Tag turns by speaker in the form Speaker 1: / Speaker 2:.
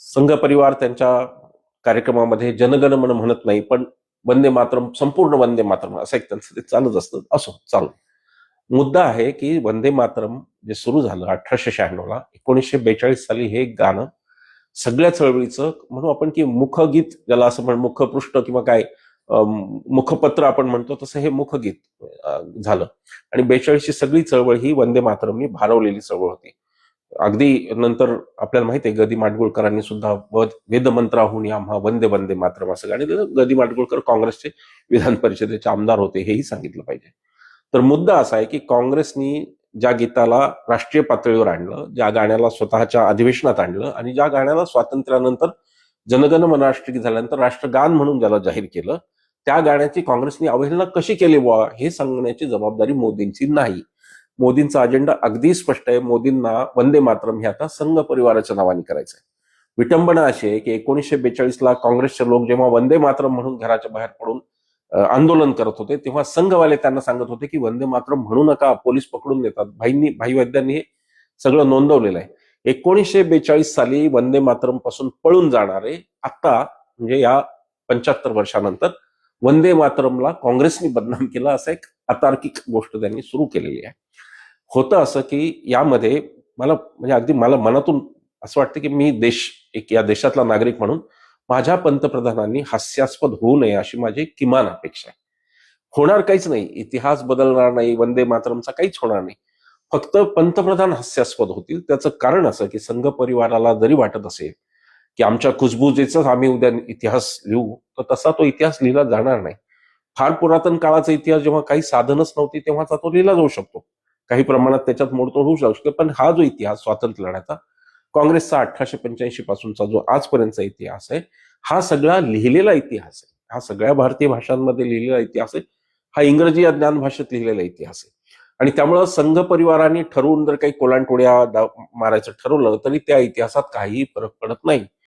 Speaker 1: संघ परिवार त्यांच्या कार्यक्रमामध्ये जनगण जनगणमन म्हणत नाही पण वंदे मातरम संपूर्ण वंदे मातरम असं एक त्यांचं ते चालत असतं. असो चालू. मुद्दा आहे की वंदे मातरम जे सुरू झालं अठराशे शहाण्णवला एकोणीसशे बेचाळीस साली हे गाणं सगळ्या चळवळीचं म्हणू आपण की मुखगीत ज्याला असं म्हण मुखपृष्ठ किंवा काय मुखपत्र आपण म्हणतो तसं हे मुखगीत झालं. आणि बेचाळीसची सगळी चळवळ ही वंदे मातरमनी भारवलेली चळवळ होती. अगदी नंतर आपल्याला माहिती आहे गदी माडगुळकरांनी सुद्धा वद- या आम्हा वंदे वंदे मातरम असं आणि गदी माडगुळकर काँग्रेसचे विधान परिषदेचे आमदार होते हेही सांगितलं पाहिजे. तर मुद्दा असा आहे की काँग्रेसनी ज्या गीताला राष्ट्रीय पातळीवर आणलं ज्या गाण्याला स्वतःच्या अधिवेशनात आणलं आणि ज्या गाण्याला स्वातंत्र्यानंतर जनगण मन झाल्यानंतर राष्ट्रगान म्हणून ज्याला जाहीर केलं त्या गाण्याची काँग्रेसने अवहेलना कशी केली बुवा हे सांगण्याची जबाबदारी मोदींची नाही. मोदींचा अजेंडा अगदी स्पष्ट आहे. मोदींना वंदे मातरम हे आता संघ परिवाराच्या नावाने करायचं आहे विटंबना अशी आहे की एकोणीसशे बेचाळीसला काँग्रेसचे लोक जेव्हा वंदे मातरम म्हणून घराच्या बाहेर पडून आंदोलन करत होते तेव्हा संघवाले त्यांना सांगत होते की वंदे मातरम म्हणू नका पोलीस पकडून नेतात. भाईंनी भाई वैद्यांनी हे सगळं नोंदवलेलं आहे. एकोणीसशे बेचाळीस साली वंदे मातरमपासून पळून जाणारे आता म्हणजे या पंच्याहत्तर वर्षानंतर वंदे मातरमला काँग्रेसने बदनाम केला असं एक अतार्किक गोष्ट त्यांनी सुरू केलेली आहे. होतं असं की यामध्ये मला म्हणजे अगदी मला मनातून असं वाटतं की मी देश एक या देशातला नागरिक म्हणून माझ्या पंतप्रधानांनी हास्यास्पद होऊ नये अशी माझी किमान अपेक्षा आहे. होणार काहीच नाही. इतिहास बदलणार नाही. वंदे मातरमचा काहीच होणार नाही. फक्त पंतप्रधान हास्यास्पद होतील. त्याचं कारण असं की संघ परिवाराला जरी वाटत असेल की आमच्या कुजबुजेचाच आम्ही उद्या इतिहास लिहू तर तसा तो इतिहास लिहिला जाणार नाही. फार पुरातन काळाचा इतिहास जेव्हा काही साधनच नव्हती तेव्हाचा तो लिहिला जाऊ शकतो. काही प्रमाणात त्याच्यात मोडतोड होऊ शकते पण हा जो इतिहास स्वातंत्र्य लढ्याचा काँग्रेसचा अठराशे पंच्याऐंशी पासूनचा जो आजपर्यंतचा इतिहास आहे हा सगळा लिहिलेला इतिहास आहे. हा सगळ्या भारतीय भाषांमध्ये लिहिलेला इतिहास आहे. हा इंग्रजी या ज्ञान भाषेत लिहिलेला इतिहास आहे. आणि त्यामुळं संघ परिवाराने ठरवून जर काही कोलांटोड्या दा- मारायचं ठरवलं तरी त्या इतिहासात काहीही फरक पडत नाही.